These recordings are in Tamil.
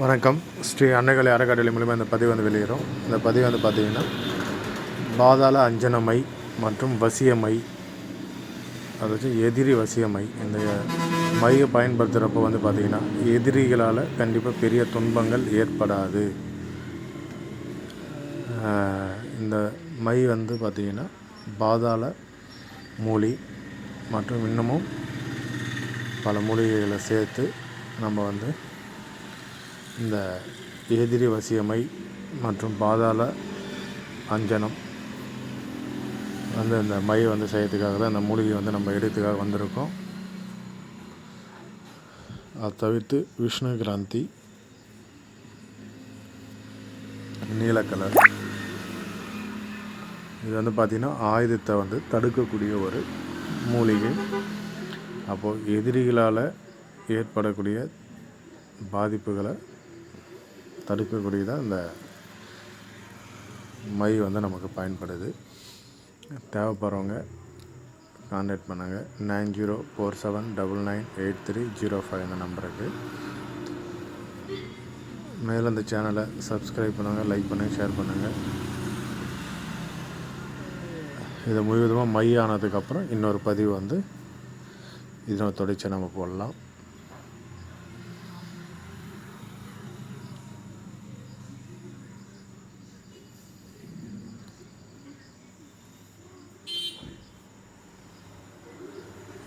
வணக்கம். ஸ்ரீ அன்னைகளை அறக்கட்டளை மூலிமா இந்த பதிவு வந்து வெளியிடும் இந்த பதிவு வந்து பார்த்திங்கன்னா பாதாள அஞ்சன மை மற்றும் வசிய மை அதாச்சும் எதிரி வசிய மை இந்த மையை பயன்படுத்துகிறப்போ வந்து பார்த்திங்கன்னா எதிரிகளால் கண்டிப்பாக பெரிய துன்பங்கள் ஏற்படாது. இந்த மை வந்து பார்த்திங்கன்னா பாதாள மூலி மற்றும் இன்னமும் பல மூலிகைகளை சேர்த்து நம்ம வந்து இந்த எதிரி வசியமை மற்றும் பாதாள அஞ்சனம் வந்து இந்த மை வந்து செய்யறதுக்காக தான் இந்த மூலிகை வந்து நம்ம எடுத்துக்காக வந்திருக்கோம். அதை தவிர்த்து விஷ்ணு கிராந்தி நீலக்கலர் இது வந்து பார்த்திங்கன்னா ஆயுதத்தை வந்து தடுக்கக்கூடிய ஒரு மூலிகை. அப்போது எதிரிகளால் ஏற்படக்கூடிய பாதிப்புகளை தடுக்கக்கூடியதாக இந்த மை வந்து நமக்கு பயன்படுது. தேவைப்படுறவங்க கான்டாக்ட் பண்ணுங்கள் nine zero four seven double nine eight three zero five இந்த நம்பருக்கு மேலும் இந்த சேனலை சப்ஸ்கிரைப் பண்ணுங்கள் லைக் பண்ணுங்கள் ஷேர் பண்ணுங்கள் இதை முழுவதுமாக மை ஆனதுக்கப்புறம் இன்னொரு பதிவு வந்து இதனோட தொடர்ச்சியை நம்ம போடலாம்.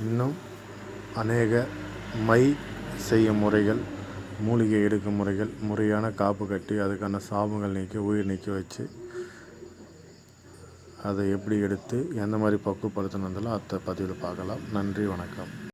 இன்னும் அநேக மை செய்யும் முறைகள் மூலிகை எடுக்கும் முறைகள் முறையான காப்பு கட்டி அதுக்கான சாபங்கள் நீக்கி உயிர் நீக்கி வச்சு அதை எப்படி எடுத்து எந்த மாதிரி பக்குவப்படுத்தணுன்றதெல்லாம் அத்தை பதிவில் பார்க்கலாம். நன்றி வணக்கம்.